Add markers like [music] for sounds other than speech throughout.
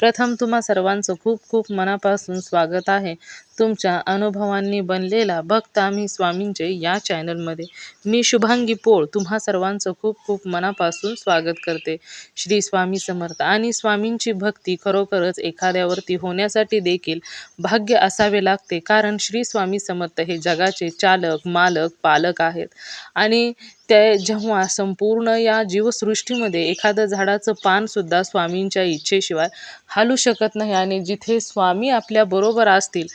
प्रथम तुम्हा सर्वांचं खूप खूप मनापासून स्वागत आहे. तुमच्या अनुभवांनी बनलेला भक्त आम्ही स्वामींचे या चॅनलमध्ये. मी शुभांगी पोळ तुम्हा सर्वांचं खूप खूप मनापासून स्वागत करते. श्री स्वामी समर्थ आणि स्वामींची भक्ती खरोखरच एखाद्यावरती होण्यासाठी देखील भाग्य असावे लागते कारण श्री स्वामी समर्थ हे जगाचे चालक मालक पालक आहेत. आणि ते जेव्हा संपूर्ण या जीवसृष्टीमध्ये एखादं झाडाचं पानसुद्धा स्वामींच्या इच्छेशिवाय हालू शकत नाही आणि जिथे स्वामी आपल्याबरोबर असतील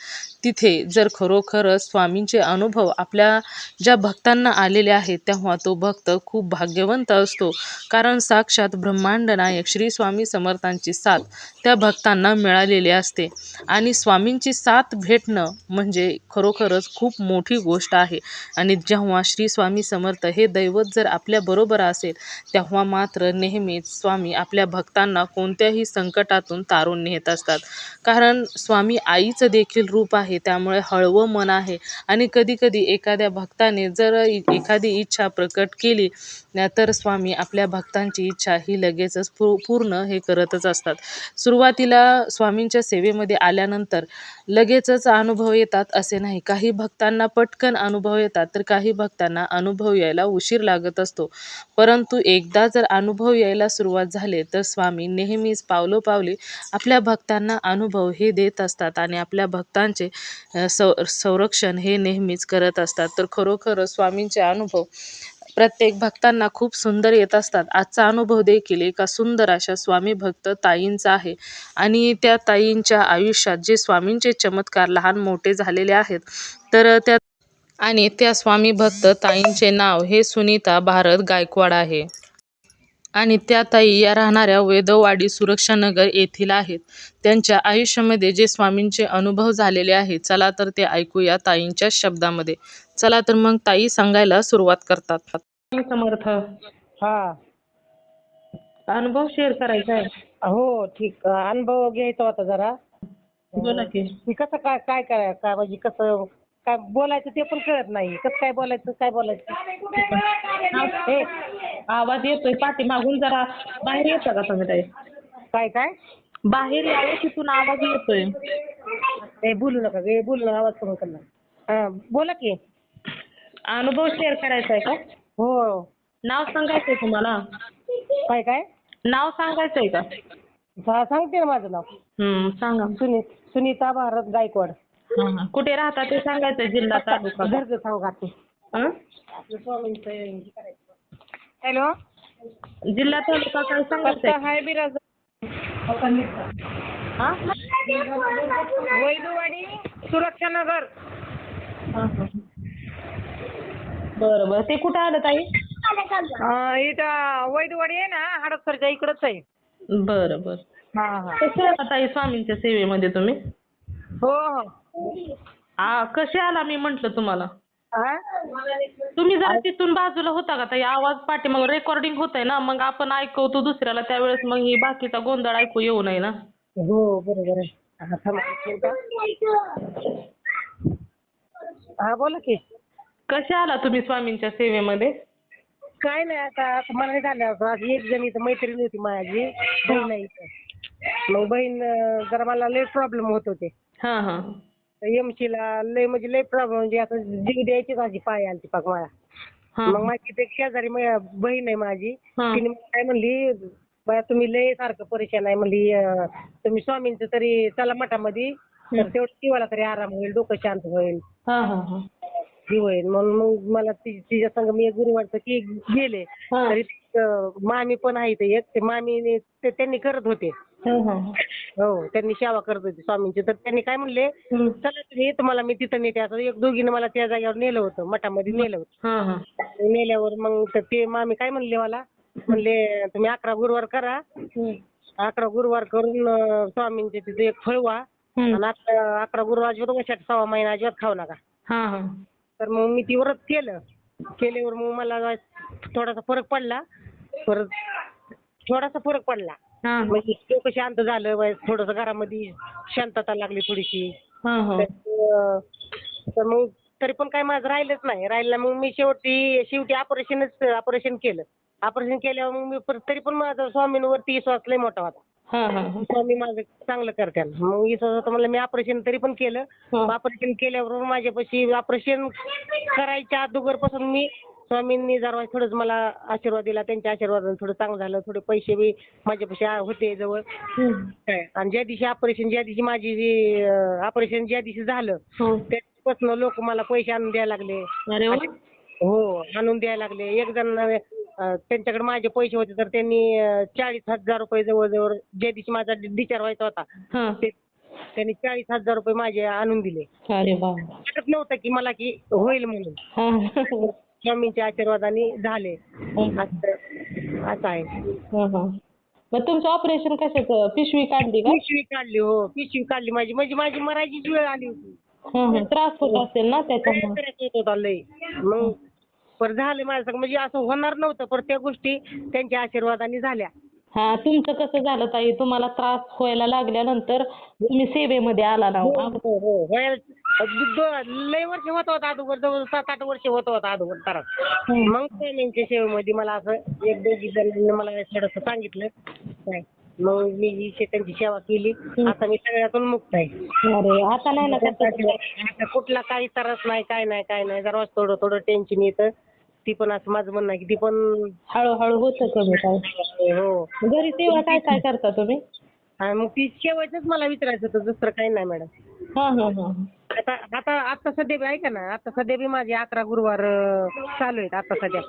तिथे जर खरोखरच स्वामींचे अनुभव आपल्या ज्या भक्तांना आलेले आहेत तेव्हा तो भक्त खूप भाग्यवंत असतो. कारण साक्षात ब्रह्मांड नायक श्री स्वामी समर्थांची साथ त्या भक्तांना मिळालेली असते. आणि स्वामींची साथ भेटणं म्हणजे खरोखरच खूप मोठी गोष्ट आहे. आणि जेव्हा श्री स्वामी समर्थ हे दैवत जर आपल्याबरोबर असेल तेव्हा मात्र नेहमीच स्वामी आपल्या भक्तांना कोणत्याही संकटातून तारून नेत असतात. कारण स्वामी आईचं देखील रूप आहे त्यामुळे हळवं मन आहे. आणि कधीकधी एखाद्या भक्ताने जर एखादी इच्छा प्रकट केली तर स्वामी आपल्या भक्तांची इच्छा ही लगेचच पू पूर्ण हे करतच असतात. सुरुवातीला स्वामींच्या सेवेमध्ये आल्यानंतर लगेचच अनुभव येतात असे नाही. काही भक्तांना पटकन अनुभव येतात तर काही भक्तांना अनुभव यायला उशीर लागत असतो. परंतु एकदा जर अनुभव यायला सुरुवात झाले तर स्वामी नेहमीच पावलोपावली आपल्या भक्तांना अनुभव हे देत असतात आणि आपल्या भक्तांचे सौ संरक्षण हे नेहमीच करत असतात. तर खरोखर स्वामींचे अनुभव प्रत्येक भक्तांना खूप सुंदर येत असतात. आजचा अनुभव देखील एका सुंदर अशा स्वामी भक्त ताईंचा आहे. आणि त्या ताईंच्या आयुष्यात जे स्वामींचे चमत्कार लहान मोठे झालेले आहेत तर त्या आणि त्या स्वामी भक्त ताईंचे नाव हे सुनीता भारत गायकवाड आहे. आणि त्या ताई या राहणाऱ्या वेदवाडी सुरक्षानगर येथील आहेत. त्यांच्या आयुष्यामध्ये जे स्वामींचे अनुभव झालेले आहेत चला तर ते ऐकूया ताईंच्या शब्दामध्ये. चला तर मग ताई सांगायला सुरुवात करतात. समर्थ. हा. अनुभव शेअर करायचा आहे. हो ठीक. अनुभव घ्यायचा होता जरा. बोला की. की कसं काय काय काय काय म्हणजे कसं काय बोलायचं ते पण कळत नाही. कसं काय बोलायचं काय बोलायचं? हे, आवाज येतोय. पाठीमागून जरा बाहेर येतं का तुम्ही ताई? काय काय? बाहेर यावं तिथून आवाज येतोय. ए बोलू नका ए बोलू नका. आवाज कमी करणार हा बोला की. अनुभव शेअर करायचा आहे का? हो. नाव सांगायचंय तुम्हाला? काय काय? नाव सांगायचंय का? सा- सांगते ना माझं नाव. हम्म सांगा. सुनी सुनीता भारत गायकवाड. हा, हा. कुठे राहता ते सांगायचं जिल्हा तालुका? घरचं सांगू का ते हं? हॅलो? जिल्हा तालुका काय सांगायचंय? हाय बिराज. हा? वैदुवाडी सुरक्षानगर. हा, हा. बरं बरं. ते कुठं आलं ताई? अं, इथं वैदवाडी आहे ना हडपसरच्या इकडंच आहे. बरं बरं. हा हा. कसे आला ताई स्वामींच्या सेवेमध्ये तुम्ही? हो हो. हा कसे आला मी म्हंटल तुम्हाला? हा? तुम्ही जरा तिथून बाजूला होता का ताई? आवाज पाठीमाग रेकॉर्डिंग होतंय ना मग आपण ऐकवतो दुसऱ्याला त्यावेळेस मग ही बाकीचा गोंधळ ऐकू येऊ नये ना. हो बरोबर आहे. हा, थांबा एक मिनिटं. हा बोला की. कसे आला तुम्ही स्वामींच्या सेवेमध्ये? काय नाही आता आता मला नाही झालं होतं. आज एक जण इथं मैत्रीण होती माझी बहीण आहे इथं. मग बहीण अं, जरा मला लय प्रॉब्लेम होत होते. हा हा. एमसीला लय म्हणजे लय प्रॉब्लेम म्हणजे आता जीव द्यायची माझी पाय आलती पाक मला. हा. मग माझी ते शेजारी मै- बहीण आहे माझी. हा. तिने मला काय म्हणली बाया तुम्ही लय सारखं परेशान आहे. म्हणली अं, तुम्ही स्वामींचं तरी चला मठामध्ये तर तेवढं जीवाला तरी आराम होईल डोकं शांत होईल. हा हा हा. हे होईल. म्हणून मग मला ती- तिच्या संग मी गुरुवारचं की गेले. हा. तरी अं, मामी पण आहे ते एक. ते मामीने ते त्यांनी करत होते. हा, हा, हो. त्यांनी सेवा करत होते स्वामींची. तर त्यांनी काय म्हणले. चला तुम्ही तुम्हाला मी तिथं नेते. असं एक दोघीनं मला त्या जागेवर नेलं होतं मठामध्ये नेलं होतं. हा हा. नेल्यावर मग तर ते मामी काय म्हणले मला? म्हणले तुम्ही अकरा गुरुवार करा. अकरा गुरुवार करून अं, स्वामींचे तिथे एक फळवा. आणि अकरा गुरु अजिबात वर्षात सहा महिना अजिबात खाऊ नका. हा हा. तर मग मी ती व्रत केलं. केल्यावर मग मला थोडासा फरक पडला. परत थोडासा फरक पडला. हा. म्हणजे डोकं शांत झालं. थोडंसं घरामध्ये शांतता लागली थोडीशी. हा हा. तर तर मग तरी पण काय माझं राहिलंच नाही. राहिलं नाही. मग मी शेवटी शेवटी ऑपरेशनच ऑपरेशन केलं. ऑपरेशन केल्यावर मग मी परत तरी पण माझा स्वामींवरती विश्वास लय मोठा होता. स्वामी माझं चांगलं करतात मग विश्वास होता म्हणलं मी ऑपरेशन तरी पण केलं. ऑपरेशन केल्यावर माझ्यापाशी ऑपरेशन करायच्या अगोदरपासून मी स्वामींनी जरा थोडंच मला आशीर्वाद दिला. त्यांच्या आशीर्वादाने थोडं चांगलं झालं. थोडे पैसे बी माझ्यापाशी होते जवळ. आणि ज्या दिवशी ऑपरेशन ज्या दिवशी माझी जी ऑपरेशन ज्या दिवशी झालं हो. त्यापासून लोक मला पैसे आणून द्यायला लागले. हो आणून द्यायला लागले. एक जण त्यांच्याकडे माझे पैसे होते तर त्यांनी चाळीस हजार रुपये जवळजवळ ज्या दिवशी माझा डिचार व्हायचा होता हा. त्यांनी चाळीस हजार रुपये माझे आणून दिले. वाटत नव्हतं की मला की होईल म्हणून. हा. स्वामींच्या आशीर्वादाने झाले. असं आहे. हा. मग तुमचं ऑपरेशन कशाचं? पिशवी काढली का? पिशवी काढली हो. पिशवी काढली माझी. म्हणजे माझी मरायचीच वेळ आली होती. त्रास होत असेल ना त्याच्यामुळे. मग पर झालं माझं सगळं. म्हणजे असं होणार नव्हतं पण त्या गोष्टी त्यांच्या आशीर्वादाने झाल्या. हा तुमचं कसं झालं ताई? तुम्हाला त्रास व्हायला लागल्यानंतर तुम्ही सेवेमध्ये आला ना हो हो हो व्हायला- दो- लय वर्ष होत होता अगोदर जवळ सात आठ वर्ष होत होता अगोदर त्रास हम्म. मग स्वामींच्या सेवेमध्ये मला असं एक दोघी जणांनी मला थोडंसं सांगितलं. काय? मग मी ही शे- त्यांची सेवा केली. आता मी सगळ्यातून मुक्त आहे. अरे आता नाही ना आता कुठला काही त्रास नाही काय नाही काय नाही. जरा थोडं थोडं टेन्शन येतं. ती पण असं माझं म्हणणं आहे की ती पण हळूहळू होतं कमी काय? हो. घरी सेवा काय काय करता तुम्ही? आणि मग ती शेवायचंच मला विचारायचं होतं दुसरं काही नाही मॅडम. हा हा हा आता आता आता सध्या बी ऐका ना आता सध्या बी माझे अकरा गुरुवार अं, चालू आहेत आता सध्या.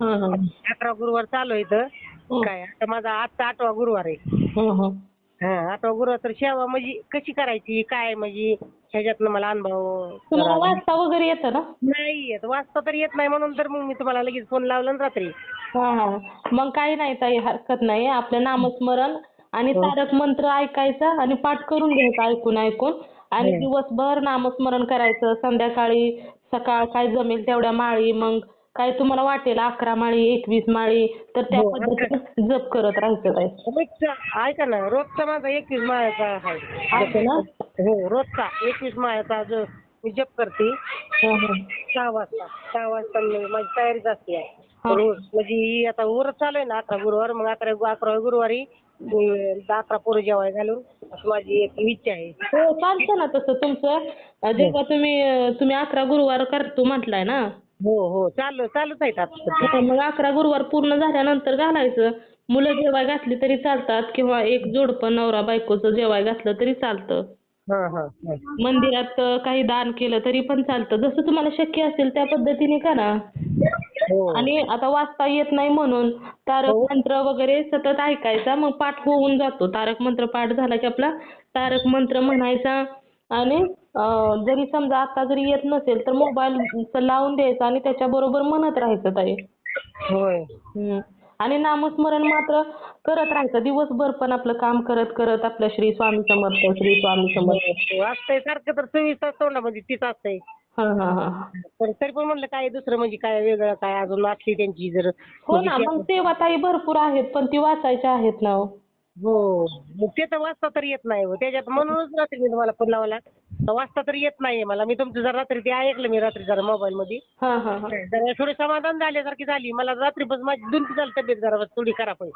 हा हा. अकरा गुरुवार चालू आहेत काय आता माझा आजचा आठवा गुरुवार आहे. हा हा. हा गुरुवार तर सेवा म्हणजे कशी करायची काय म्हणजे ह्याच्यातनं मला अनुभव तुम्हाला वाचता वगैरे येतं ना? नाही येत वाचता तर येत नाही म्हणून तर मग मी तुम्हाला लगेच फोन लावला ना रात्री. हा हा. मग काही नाही ताई हरकत नाही. आपलं नामस्मरण आणि तारक मंत्र ऐकायचा आणि पाठ करून घ्यायचं ऐकून ऐकून. आणि दिवसभर नामस्मरण करायचं. संध्याकाळी सकाळ काय जमेल तेवढ्या माळी मग काय तुम्हाला वाटेल अकरा माळी एकवीस माळी तर त्या हो, पद्धतीने जप करत राहायचं ताई रोजचा ऐका ना रोजचा माझा एकवीस माळ्याचा आहे. असं ना? हो रोजचा एकवीस माळ्याचा जो मी जप करते हा, हा. सहा वाजता. सहा वाजता मी- माझी तयारीच असते. हा. रोज म्हणजे ही आता उरत चालू आहे ना अकरा गुरुवार मग अकरा अकरा गुरुवारी मी अकरा पोरं जेवाय घालून असं माझी एक इच्छा आहे. हो चालतं ना तसं तुमचं. अं, जेव्हा तुम्ही अं, तुम्ही अकरा गुरुवार करतो म्हटलाय ना हो हो. चालू चालूच आहेत आता सध्या. हो, मग अकरा गुरुवार पूर्ण झाल्यानंतर घालायचं. मुलं जेवाय घातली तरी चालतात किंवा एक जोडपं नवरा बायकोचं जेवाय घातलं तरी चालतं. हा हा हा. मंदिरात अं, काही दान केलं तरी पण चालतं. जसं तुम्हाला शक्य असेल त्या पद्धतीने करा. हो. आणि आता वाचता येत नाही म्हणून तारक मंत्र वगैरे सतत ऐकायचा मग पाठ होऊन जातो. तारक मंत्र पाठ झाला की आपला तारक मंत्र म्हणायचा आणि अं, जरी समजा आता जरी येत नसेल तर मोबाईल लावून द्यायचा आणि त्याच्याबरोबर म्हणत राहायचं ताई. होय. हम्म. आणि नामस्मरण मात्र करत राहायचं. दिवसभर पण आपलं काम करत करत आपलं श्री स्वामी समर्थ श्री स्वामी समर्थ. हो, असतंय. सारखं तर चोवीस तास तोंडामध्ये तीच असतंय. हा हा हा. पण तरी पण म्हणलं काय दुसरं म्हणजे काय वेगळं काय अजून असली त्यांची जर हो ना मग सेवा ताई भरपूर आहेत पण ती वाचायच्या आहेत ना हो. हो. मग ते तर वाचता तर येत नाही हो. त्याच्यात म्हणूनच रात्री मी तुम्हाला फोन लावला. वाचता तर येत नाहीये मला. मी तुमचं जरा रात्री ते ऐकलं मी रात्री जरा मोबाईल मध्ये हा हा हा. जरा थोडी समाधान झाल्यासारखी झाली. मला रात्री बस माझी दोन तीन झाली तब्येत जरा थोडी खराब आहे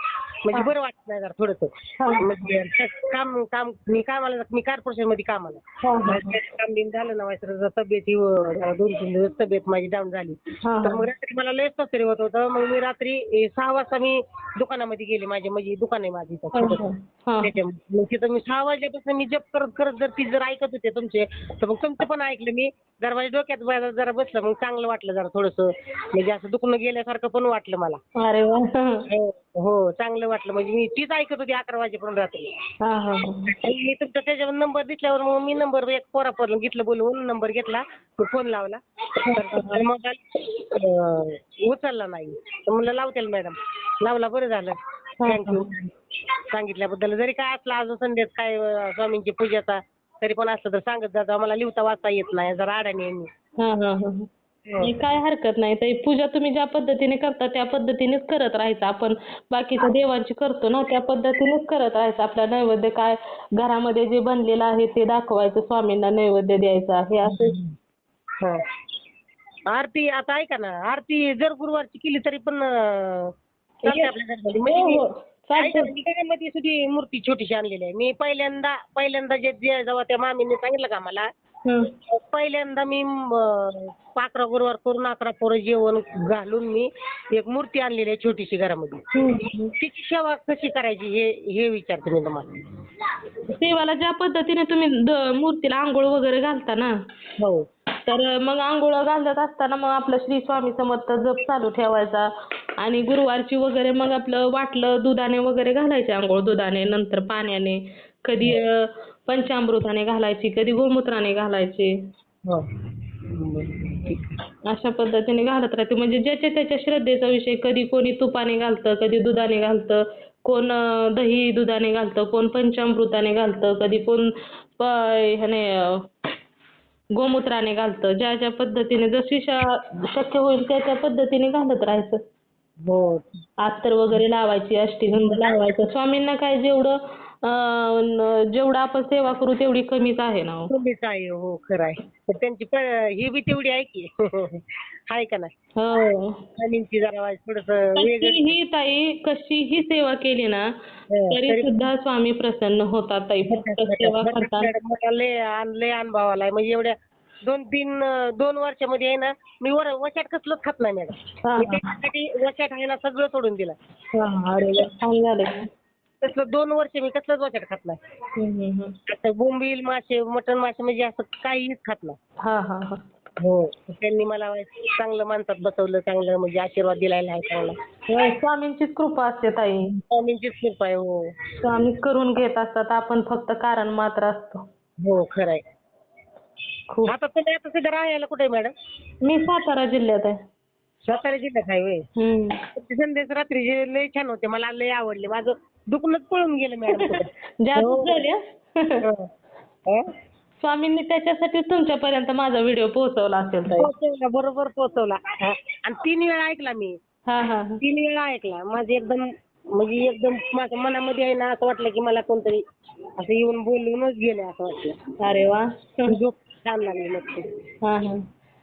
म्हणजे बरं वाटत नाही जरा थोडंसं. हा. म्हणजे काम काम मी कामाला मी कॉर्पोरेशनमध्ये कामाला. हा हा. माझं काम बिम झालं ना माझी जरा तब्येत ही जरा दोन तीन दिवस तब्येत माझी डाऊन झाली. हा तर मग रात्री मला लयच तसरी होत होतं. मग मी रात्री ए, सहा वाजता मी दुकानामध्ये गेले. माझे म्हणजे दुकान आहे माझी. इथं. हा. मग तिथं मी सहा वाजल्यापासून मी जप करत करत जर ती जर ऐकत होते तुमचे तर मग तुमचं पण ऐकलं मी जरा माझ्या डोक्यात जरा- जरा बसलं मग चांगलं वाटलं जरा थोडंसं. म्हणजे असं दुखणं गेल्यासारखं पण वाटलं मला. अरे वा. हो हो चांगलं वाटलं. म्हणजे मी तीच ऐकत होती अकरा वाजेपर्यंत रात्री. हा हा हा. आणि मी तुमचा त्याच्यावर नंबर दिसल्यावर मग मी नंबर एक पोरापर्यंत घेतलं बोलवून नंबर घेतला मी फोन लावला. तर मोबाईल उचलला नाही. तर म्हणलं लावतेल मॅडम. लावला बरं झालं. थँक्यू सांगितल्याबद्दल जरी काय असलं आज संध्यात काय अं, स्वामींची पूजाचा तरी पण असलं तर सांगत जा मला लिहिता वाचता येत नाही जरा अडाणी आहे मी हा हा हा. नाही काय हरकत नाही ताई पूजा तुम्ही ज्या पद्धतीने करता त्या पद्धतीनेच करत राहायचं आपण बाकीच्या देवांची करतो ना त्या पद्धतीनेच करत राहायचं आपला नैवेद्य काय घरामध्ये जे बनलेलं आहे ते दाखवायचं स्वामींना नैवेद्य द्यायचा हे असं हा. आरती आता ऐका ना आरती जर गुरुवारची केली तरी पण अं, चालते आपल्या घरामध्ये. म्हणजे हो हो ऐका चालतं ना, मी घरामध्ये सुद्धा मूर्ती छोटीशी आणलेली आहे. मी पहिल्यांदा पहिल्यांदा जे जे जेव्हा त्या मामीने सांगितलं का मला हं. पहिल्यांदा मी अकरा गुरुवार करून अकरा पोरं जेवण घालून मी एक मूर्ती आणलेली आहे छोटीशी घरामध्ये. हं. तिची सेवा कशी करायची हे हे विचारते मी तुम्हाला. देवाला ज्या पद्धतीने तुम्ही द- मूर्तीला आंघोळ वगैरे घालता ना हो. तर मग आंघोळ घालत असताना मग आपलं श्री स्वामी समर्थ जप चालू ठेवायचा. आणि गुरुवारची वगैरे मग आपलं वाटलं दुधाने वगैरे घालायचे आंघोळ दुधाने नंतर पाण्याने. कधी पंचामृताने घालायची कधी गोमूत्राने घालायची. हो. अशा पद्धतीने घालत राहते. म्हणजे ज्याच्या त्याच्या श्रद्धेचा विषय कधी कोणी तुपाने घालतं कधी दुधाने घालतं कोण दही दुधाने घालतं कोण पंचामृताने घालतं कधी कोण ह्याने गोमूत्राने घालतं. ज्या ज्या पद्धतीने जशी शा- शक्य होईल त्या त्या पद्धतीने घालत राहायचं. हो. अत्तर वगैरे लावायची अष्टगंध लावायचं. स्वामींना काय जेवढं जेवढं आपण सेवा करू तेवढी कमीच आहे ना हो. तुम्हीच आहे हो खरं आहे. त्यांची प- ही बी तेवढी आहे की. [laughs] आहे का नाही? हो. जरा थोडस वेगळं कशीही ताई कशीही सेवा केली ना हो, तरी सुद्धा स्वामी प्रसन्न होतात ताई. फक्त सेवा करतात. मॅडम मला लय आन- लय अनुभव आलाय. म्हणजे एवढ्या दोन तीन अं, दोन वर्षामध्ये आहे ना मी वर वशाट कसलंच खात नाही मॅडम. हा, मी हा. त्याच्यासाठी वशाट आहे ना सगळं सोडून दिलं हा, अरे वा, छान झालं तसलं दोन वर्ष मी कसलंच वशाट खात नाही. हम्म, हम्म, हम्म. आता बोंबील मासे मटण मासे म्हणजे असं काहीच खात नाही. हा हा हा. हो त्यांनी मला चांगलं माणसात बसवलं चांगलं म्हणजे आशीर्वाद दिलायला आहे चांगला. होय, स्वामींचीच कृपा असते ताई. स्वामींचीच कृपा आहे हो. स्वामीच करून घेत असतात आपण फक्त कारण मात्र असतो. हो खरं आहे. खूप. आता तुम्ही आता सध्या राहायला कुठे आहे मॅडम? मी सातारा जिल्ह्यात आहे. सातारा जिल्ह्यात आहे होय. हम्म. ते संदेश रात्रीचे लय छान होते मला लय आवडले. माझं दुखणंच पळून गेलं मॅडम जादूच झाली हा. हो. स्वामींनी त्याच्यासाठी तुमच्यापर्यंत माझा व्हिडिओ पोहोचवला असेल ताई पोहोचवला बरोबर पोहोचवला हा. आणि तीन वेळा ऐकला मी हा हा हा. तीन वेळा ऐकला माझं एकदम म्हणजे एकदम माझ्या मनामध्ये आहे ना असं वाटलं की मला कोणतरी असं येऊन बोलूनच गेले असं वाटलं अरे वा झोप छान लागली मग. हा हा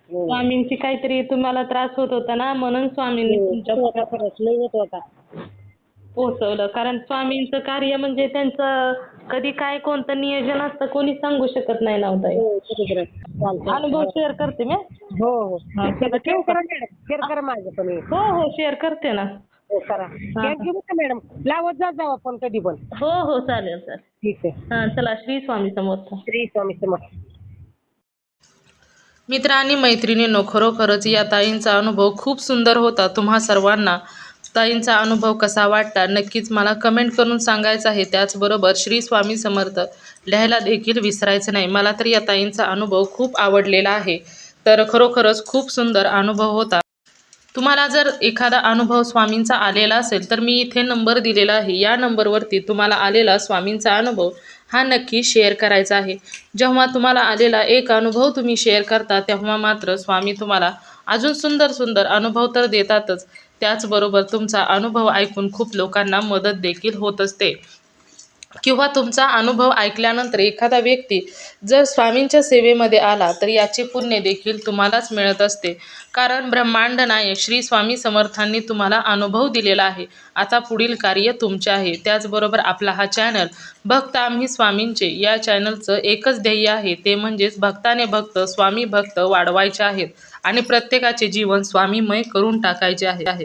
हो. स्वामींची काहीतरी तुम्हाला त्रास होत होता ना म्हणून स्वामींनी तुमच्या होता खरंच लय होत होता पोहोचवलं. कारण स्वामींचं कार्य म्हणजे त्यांचं कधी काय कोणतं नियोजन असतं कोणी सांगू शकत नाही नव्हतं हो बरोबर आहे. चालतंय. अनुभव शेअर करते मी. हो हो. शेअर करा मॅडम. शेअर करा माझं पण हे. हो हो शेअर करते ना. हो करा. थँक्यू बरं मॅडम. लावत जात जाऊ आपण कधी पण. हो हो चालेल चालेल. ठीक आहे. हा चला श्री स्वामी समर्थ. श्री स्वामी समर्थ. मित्र आणि मैत्रिणींनो खरोखरच या ताईंचा अनुभव खूप सुंदर होता. तुम्हा सर्वांना ताईंचा अनुभव कसा वाटला नक्कीच मला कमेंट करून सांगायचं आहे. त्याचबरोबर श्री स्वामी समर्थ लिहायला देखील विसरायचं नाही. मला तर या ताईंचा अनुभव खूप आवडलेला आहे. तर खरोखरच खूप सुंदर अनुभव होता. तुम्हाला जर एखादा अनुभव स्वामींचा आलेला असेल तर मी इथे नंबर दिलेला आहे. या नंबरवरती तुम्हाला आलेला स्वामींचा अनुभव हा नक्की शेअर करायचा आहे. जेव्हा तुम्हाला आलेला एक अनुभव तुम्ही शेअर करता तेव्हा मात्र स्वामी तुम्हाला अजून सुंदर सुंदर अनुभव तर देतातच. त्याचबरोबर तुमचा अनुभव ऐकून खूप लोकांना मदत देखील होत असते. किंवा तुमचा अनुभव ऐकल्यानंतर एखादा व्यक्ती जर स्वामींच्या सेवेमध्ये आला तर याचे पुण्य देखील तुम्हालाच मिळत असते. कारण ब्रह्मांड नायक श्री स्वामी समर्थांनी तुम्हाला अनुभव दिलेला आहे. आता पुढील कार्य तुमचे आहे. त्याचबरोबर आपला हा चॅनल भक्त आम्ही स्वामींचे या चॅनलचं एकच ध्येय आहे. ते म्हणजेच भक्ताने भक्त स्वामी भक्त वाढवायचे आहेत. आणि प्रत्येकाचे जीवन स्वामीमय करून टाकायचे आहे.